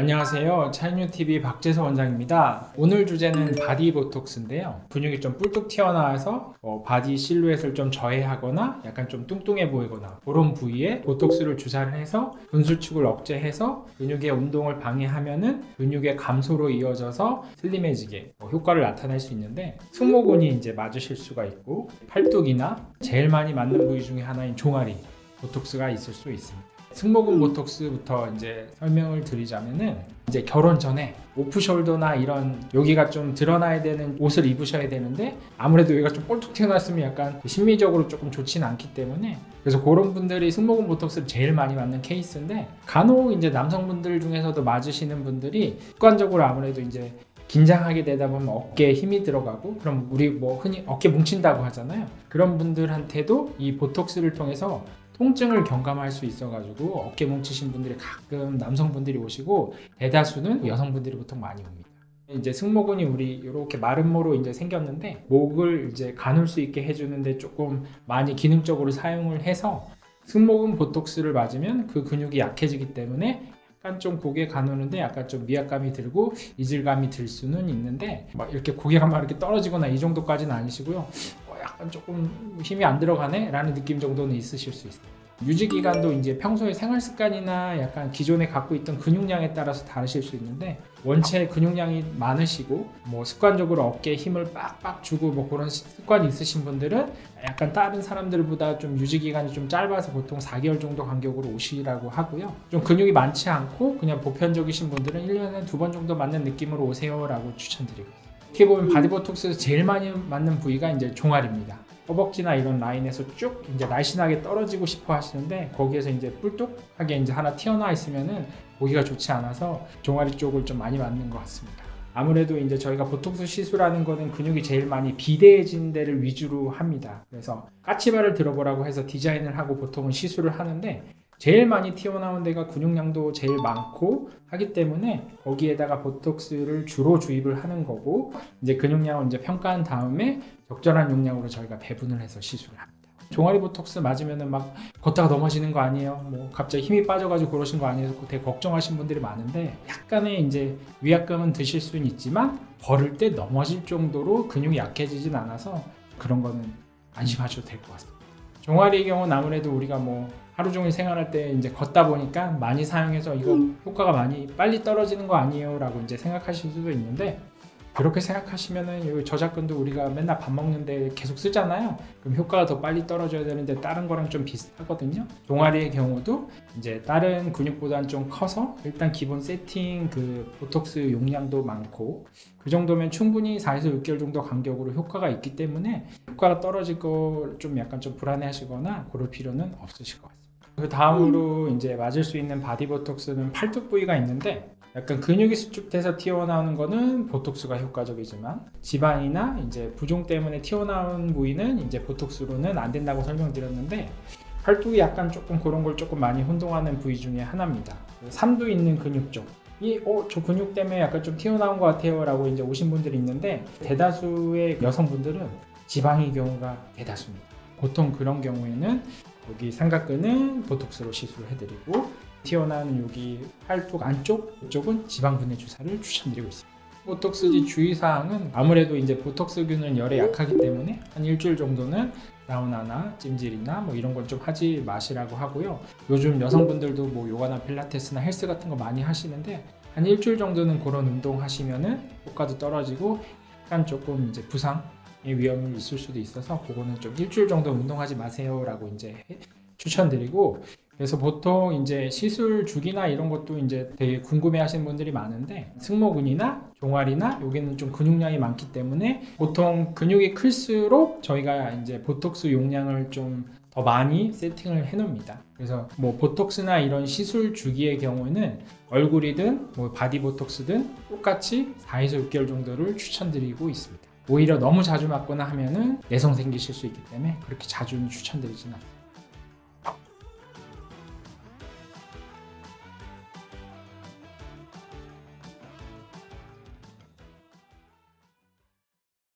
안녕하세요. 차인유TV 박재서 원장입니다. 오늘 주제는 바디 보톡스인데요. 근육이 좀 뿔뚝 튀어나와서 어, 바디 실루엣을 좀 저해하거나 약간 좀 뚱뚱해 보이거나 그런 부위에 보톡스를 주사를 해서 근수축을 억제해서 근육의 운동을 방해하면은 근육의 감소로 이어져서 슬림해지게 어, 효과를 나타낼 수 있는데 승모근이 이제 맞으실 수가 있고 팔뚝이나 제일 많이 맞는 부위 중에 하나인 종아리 보톡스가 있을 수 있습니다. 승모근 보톡스부터 이제 설명을 드리자면은 이제 결혼 전에 오프숄더나 이런 여기가 좀 드러나야 되는 옷을 입으셔야 되는데 아무래도 여기가 좀 볼뚝 튀어나왔으면 약간 심미적으로 조금 좋지는 않기 때문에 그래서 그런 분들이 승모근 보톡스를 제일 많이 맞는 케이스인데 간혹 이제 남성분들 중에서도 맞으시는 분들이 습관적으로 아무래도 이제 긴장하게 되다 보면 어깨에 힘이 들어가고 그럼 우리 뭐 흔히 어깨 뭉친다고 하잖아요. 그런 분들한테도 이 보톡스를 통해서 통증을 경감할 수 있어가지고 어깨 뭉치신 분들이 가끔 남성분들이 오시고 대다수는 여성분들이 보통 많이 옵니다. 이제 승모근이 우리 이렇게 마른 모로 이제 생겼는데 목을 이제 가눌 수 있게 해주는데 조금 많이 기능적으로 사용을 해서 승모근 보톡스를 맞으면 그 근육이 약해지기 때문에 약간 좀 고개 가누는데 약간 좀 미약감이 들고 이질감이 들 수는 있는데 막 이렇게 고개가 막 이렇게 떨어지거나 이 정도까지는 아니시고요. 조금 힘이 안 들어가네 라는 느낌 정도는 있으실 수 있어요. 유지 기간도 이제 평소에 생활 습관이나 약간 기존에 갖고 있던 근육량에 따라서 다르실 수 있는데 원체 근육량이 많으시고 뭐 습관적으로 어깨에 힘을 빡빡 주고 뭐 그런 습관이 있으신 분들은 약간 다른 사람들보다 좀 유지 기간이 좀 짧아서 보통 4개월 정도 간격으로 오시라고 하고요. 좀 근육이 많지 않고 그냥 보편적이신 분들은 1년에 두 번 정도 맞는 느낌으로 오세요라고 추천드리고. 어떻게 보면 바디보톡스에서 제일 많이 맞는 부위가 이제 종아리입니다. 허벅지나 이런 라인에서 쭉 이제 날씬하게 떨어지고 싶어 하시는데 거기에서 이제 뿔뚝하게 이제 하나 튀어나와 있으면은 보기가 좋지 않아서 종아리 쪽을 좀 많이 맞는 것 같습니다. 아무래도 이제 저희가 보톡스 시술하는 거는 근육이 제일 많이 비대해진 데를 위주로 합니다. 그래서 까치발을 들어보라고 해서 디자인을 하고 보통은 시술을 하는데 제일 많이 튀어나온 데가 근육량도 제일 많고 하기 때문에 거기에다가 보톡스를 주로 주입을 하는 거고 이제 근육량을 이제 평가한 다음에 적절한 용량으로 저희가 배분을 해서 시술을 합니다. 종아리 보톡스 맞으면은 막 걷다가 넘어지는 거 아니에요? 뭐 갑자기 힘이 빠져가지고 그러신 거 아니에요? 되게 걱정하신 분들이 많은데 약간의 이제 위압감은 드실 수는 있지만 걸을 때 넘어질 정도로 근육이 약해지진 않아서 그런 거는 안심하셔도 될 것 같습니다. 종아리의 경우는 아무래도 우리가 뭐 하루 종일 생활할 때 이제 걷다 보니까 많이 사용해서 이거 효과가 많이 빨리 떨어지는 거 아니에요라고 이제 생각하실 수도 있는데 그렇게 생각하시면은 이 저작근도 우리가 맨날 밥 먹는데 계속 쓰잖아요. 그럼 효과가 더 빨리 떨어져야 되는데 다른 거랑 좀 비슷하거든요. 종아리의 경우도 이제 다른 근육보다는 좀 커서 일단 기본 세팅 그 보톡스 용량도 많고 그 정도면 충분히 4에서 6개월 정도 간격으로 효과가 있기 때문에 효과가 떨어질 거 좀 약간 좀 불안해하시거나 그럴 필요는 없으실 것 같습니다. 그 다음으로 이제 맞을 수 있는 바디 보톡스는 팔뚝 부위가 있는데 약간 근육이 수축돼서 튀어나오는 거는 보톡스가 효과적이지만 지방이나 이제 부종 때문에 튀어나온 부위는 이제 보톡스로는 안 된다고 설명드렸는데 팔뚝이 약간 조금 그런 걸 조금 많이 혼동하는 부위 중에 하나입니다. 삼두 있는 근육 쪽. 이, 어, 저 근육 때문에 약간 좀 튀어나온 것 같아요. 라고 이제 오신 분들이 있는데, 대다수의 여성분들은 지방의 경우가 대다수입니다. 보통 그런 경우에는 여기 삼각근은 보톡스로 시술을 해드리고, 튀어나온 여기 팔뚝 안쪽 이쪽은 지방 분해 주사를 추천드리고 있습니다. 보톡스지 주의사항은 아무래도 이제 보톡스균은 열에 약하기 때문에 한 일주일 정도는 사우나나 찜질이나 뭐 이런 걸 좀 하지 마시라고 하고요. 요즘 여성분들도 뭐 요가나 필라테스나 헬스 같은 거 많이 하시는데 한 일주일 정도는 그런 운동 하시면은 효과도 떨어지고 약간 조금 이제 부상의 위험이 있을 수도 있어서 그거는 좀 일주일 정도 운동하지 마세요라고 이제 추천드리고 그래서 보통 이제 시술 주기나 이런 것도 이제 되게 궁금해 하시는 분들이 많은데 승모근이나 종아리나 여기는 좀 근육량이 많기 때문에 보통 근육이 클수록 저희가 이제 보톡스 용량을 좀 더 많이 세팅을 해 놓습니다. 그래서 뭐 보톡스나 이런 시술 주기의 경우에는 얼굴이든 뭐 바디 보톡스든 똑같이 4에서 6개월 정도를 추천드리고 있습니다. 오히려 너무 자주 맞거나 하면은 내성 생기실 수 있기 때문에 그렇게 자주는 추천드리진 않습니다.